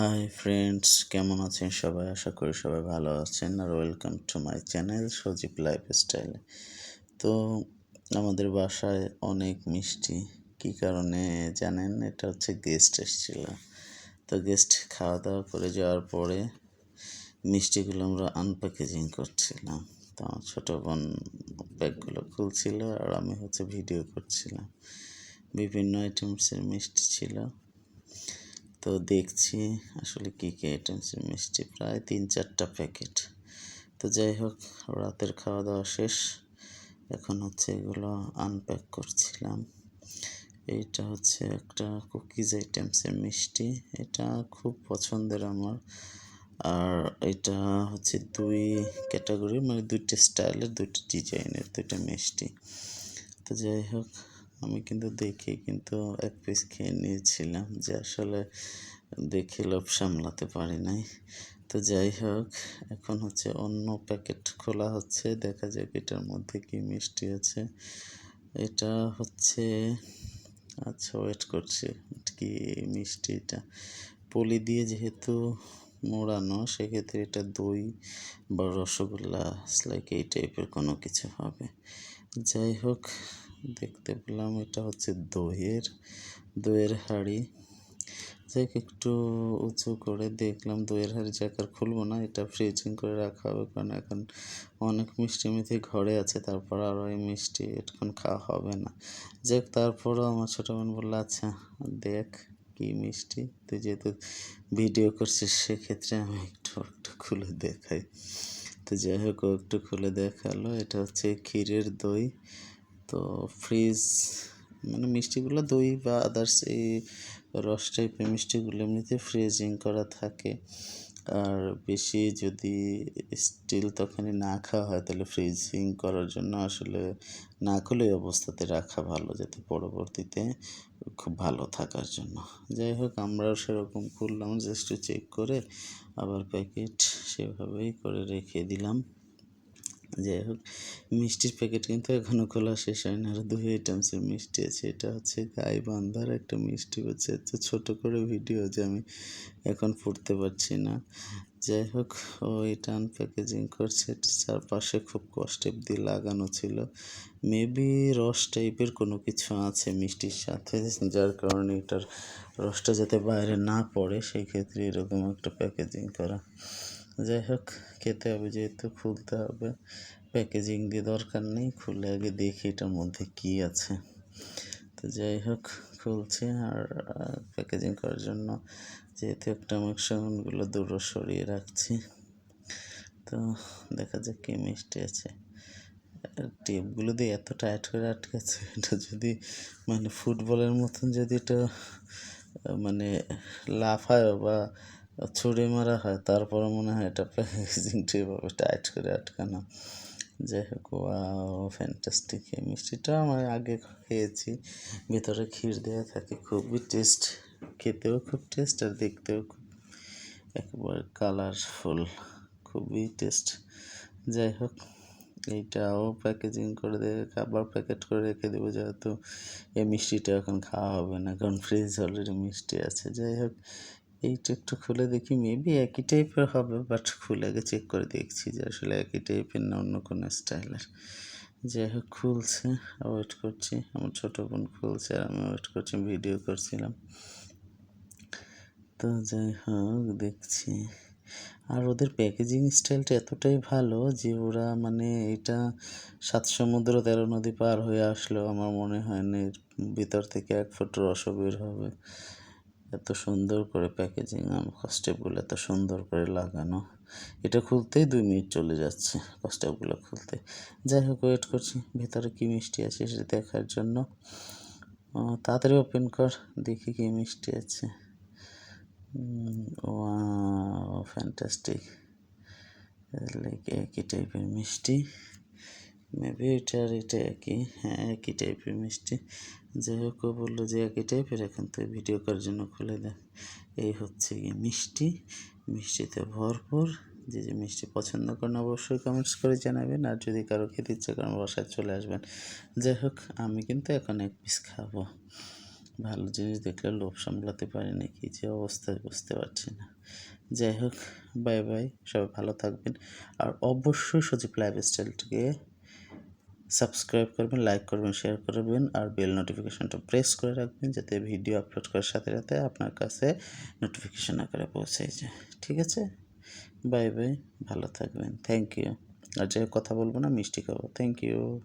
Hi friends কেমন আছেন সবাই? আশা করি সবাই ভালো আছেন আর welcome to my channel Sajib lifestyle তো আমাদের বাসায় অনেক মিষ্টি। কী কারণে জানেন? এটা হচ্ছে গেস্ট এসেছিল। তো গেস্ট খাওয়া দাওয়া করে যাওয়ার পরে মিষ্টিগুলো আমরা আনপ্যাকেজিং করছিলাম। তো আমার ছোটো বোন ব্যাগগুলো খুলছিল আর আমি হচ্ছে ভিডিও করছিলাম। বিভিন্ন আইটেমসের মিষ্টি ছিল। তো দেখছি আসলে কী কী আইটেমসের মিষ্টি, প্রায় তিন চারটা প্যাকেট তো যাই হোক, রাতের খাওয়া দাওয়া শেষ। এখন হচ্ছে এগুলো আনপ্যাক করছিলাম। এইটা হচ্ছে একটা কুকিজ আইটেমসের মিষ্টি। এটা খুব পছন্দের আমার। আর এটা হচ্ছে দুই ক্যাটাগরি মানে দুইটা স্টাইলের দুইটা ডিজাইনের দুইটা মিষ্টি। তো যাই হোক আমি কিন্তু দেখে কিন্তু এক পিস খেয়ে নিয়েছিলাম যে আসলে দেখে লোভ সামলাতে পারি নাই। তো যাই হোক, এখন হচ্ছে অন্য প্যাকেট খোলা হচ্ছে। দেখা যাক এটার মধ্যে কি মিষ্টি আছে। এটা হচ্ছে আচ্ছা ওয়েট করছি। কি মিষ্টি এটা? পলি দিয়ে যেহেতু মোড়ানো, সেক্ষেত্রে এটা দই বা রসগোল্লা লাইক এই টাইপের কোনো কিছু হবে। যাই হোক, দেখতে পেলাম এটা হচ্ছে দইয়ের দইয়ের হাঁড়ি। যাই একটু উঁচু করে দেখলাম দইয়ের হাঁড়ি জায়গার খুলবো না, এটা ফ্রিজিং করে রাখা হবে, কারণ এখন অনেক মিষ্টি মিথি ঘরে আছে, তারপর আরও এই মিষ্টি এখন খাওয়া হবে না। যাক তারপরও আমার ছোটো বোন বলল আচ্ছা দেখ। কি মিষ্টি? তো যেহেতু ভিডিও করছে, সেক্ষেত্রে আমি একটু একটু খুলে দেখাই। তো যাই হোক একটু খুলে দেখাল। এটা হচ্ছে ক্ষীরের দই। তো ফ্রিজ মানে মিষ্টিগুলো দই বা আদার্স এই রস টাইপের মিষ্টিগুলো এমনিতে ফ্রিজিং করা থাকে। আর বেশি যদি স্টিল তখনই না খাওয়া হয়, তাহলে ফ্রিজিং করার জন্য আসলে না খুলে অবস্থাতে রাখা ভালো, যাতে পরবর্তীতে খুব ভালো থাকার জন্য। যাই হোক, আমরাও সেরকম করলাম জাস্ট চেক করে আবার প্যাকেট সেভাবেই করে রেখে দিলাম। যাই হোক, মিষ্টির প্যাকেট কিন্তু এখনও খোলা শেষ হয় না আর দুই আইটেমসের মিষ্টি আছে। এটা হচ্ছে গাই বান্ধার একটা মিষ্টি হচ্ছে। এত ছোটো করে ভিডিও যে আমি এখন পড়তে পারছি না। যাই হোক, ও এটা আনপ্যাকেজিং করছে। চারপাশে খুব কষ্টে দিয়ে লাগানো ছিল। মেবি রস টাইপের কোনো কিছু আছে মিষ্টির সাথে, যার কারণে এটার রসটা যাতে বাইরে না পড়ে, সেই ক্ষেত্রে এরকম একটা প্যাকেজিং করা। যাই হোক খেতে হবে যেহেতু, খুলতে হবে। প্যাকেজিং দিয়ে দরকার নেই, খুলে আগে দেখি এটার মধ্যে কি আছে। তো যাই হোক খুলছে আর প্যাকেজিং করার জন্য যেহেতু একটা মিক্সারগুলো দূরে সরিয়ে রাখছি, তো দেখা যাক কি মিষ্টি আছে। টেপগুলো দিয়ে এত টাইট করে আটকাচ্ছে, এটা যদি মানে ফুটবলের মতন যদি এটা মানে লাফায় বা ছুরি মারা হয়, তারপরে মনে হয় এটা প্যাকেজিংটা এভাবে টাইট করে আটকানো। যাই হোক ও ফ্যান্টাস্টিক এই মিষ্টিটা আমি আগে খেয়েছি। ভিতরে ক্ষীর দেওয়া থাকে, খুবই টেস্ট খেতেও খুব টেস্ট আর দেখতেও খুব একেবারে কালারফুল খুবই টেস্ট যাই হোক, এইটাও প্যাকেজিং করে দেবে আবার প্যাকেট করে রেখে দেবো যেহেতু এই মিষ্টিটা এখন খাওয়া হবে না, কারণ ফ্রিজ অলরেডি মিষ্টি আছে। যাই হোক এইটা একটু খুলে দেখি মেবি একই টাইপের হবে বাট খুলে আগে চেক করে দেখছি যে আসলে একই টাইপের না অন্য কোনো স্টাইলের যাই হোক, খুলছে ওয়েট করছি। আমার ছোটো বোন খুলছে আর আমি ওয়েট করছি ভিডিও করছিলাম। তো যাই হোক, দেখছি। আর ওদের প্যাকেজিং স্টাইলটা এতটাই ভালো যে ওরা মানে এটা সাত সমুদ্র তেরো নদী পার হয়ে আসলেও আমার মনে হয় না এর ভিতর থেকে এক ফুট রসও বের হবে। এত সুন্দর করে প্যাকেজিং কস্টেপগুলো এত সুন্দর করে লাগানো। এটা খুলতেই দুই মিনিট চলে যাচ্ছে কস্টেপগুলো খুলতে। যাই হোক ওয়েট করছি, ভেতরে কী মিষ্টি আছে সেটা দেখার জন্য। তাড়াতাড়ি ওপেন কর, দেখি কী মিষ্টি আছে। ও ফ্যান্টাস্টিক লাইক একই টাইপের মিষ্টি। মেবি এটা আর এটা একই হ্যাঁ একই টাইপের মিষ্টি। যাই হোক, ও বলল যে একই টাইপের এখন তুই ভিডিও করার জন্য খুলে দেখ। এই হচ্ছে গিয়ে মিষ্টি। মিষ্টিতে ভরপুর। যে যে মিষ্টি পছন্দ করেন অবশ্যই কমেন্টস করে জানাবেন। আর যদি কারও খেতে ইচ্ছে করেন বাসায় চলে আসবেন। যাই হোক, আমি কিন্তু এখন এক পিস খাব। ভালো জিনিস দেখলে লোভ সামলাতে পারি না, কি যে অবস্থায় বুঝতে পারছি না। যাই হোক বাই বাই সবাই ভালো থাকবেন। আর অবশ্যই সজীব লাইফস্টাইলটিকে সাবস্ক্রাইব করবেন, লাইক করবেন, শেয়ার করবেন আর বেল নোটিফিকেশনটা প্রেস করে রাখবেন যাতে ভিডিও আপলোড করার সাথে সাথে আপনার কাছে নোটিফিকেশন আকারে পৌঁছে যায়। ঠিক আছে? বাই বাই, ভালো থাকবেন। থ্যাংক ইউ আর যে কথা বলব না, মিষ্টি খাব। Thank you